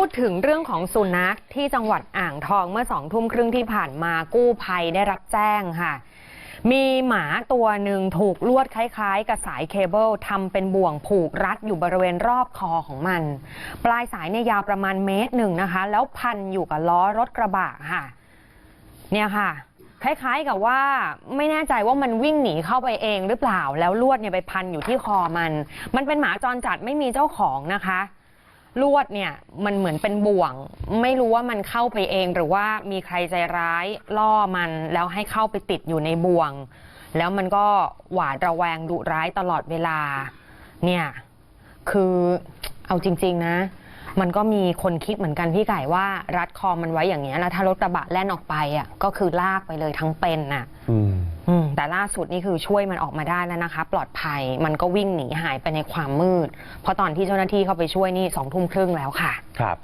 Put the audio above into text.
พูดถึงเรื่องของสุนัขที่จังหวัดอ่างทองเมื่อสองทุ่มครึ่งที่ผ่านมากู้ภัยได้รับแจ้งค่ะ มีหมาตัวหนึ่งถูกลวดคล้ายๆ กับสายเคเบิลทำเป็นบ่วงผูกรัดอยู่บริเวณรอบคอของมัน ปลายสายเนี่ยยาวประมาณเมตรหนึ่งนะคะ แล้วพันอยู่กับล้อรถกระบะค่ะ เนี่ยค่ะ คล้ายๆกับว่าไม่แน่ใจว่ามันวิ่งหนีเข้าไปเองหรือเปล่า แล้วลวดเนี่ยไปพันอยู่ที่คอมัน มันเป็นหมาจรจัดไม่มีเจ้าของนะคะ ลวดเนี่ยมันเหมือนเป็นบ่วง ไม่รู้ว่ามันเข้าไปเอง หรือว่ามีใครใจร้ายล่อมันแล้วให้เข้าไปติดอยู่ในบ่วง แล้วมันก็หวาดระแวงดุร้ายตลอดเวลา เนี่ยคือเอาจริง ๆ นะ มันก็มีคนคิดเหมือนกันพี่ไก่ว่ารัดคอมันไว้อย่างเงี้ยแล้วถ้ารถกระบะแล่นออกไปอะก็คือลากไปเลยทั้งเป็นน่ะ อืม แต่ล่าสุดนี่คือช่วยมันออกมาได้แล้วนะคะ ปลอดภัยมันก็วิ่งหนีหายไปในความมืด เพราะตอนที่เจ้าหน้าที่เข้าไปช่วยนี่สองทุ่มครึ่งแล้วค่ะ ครับ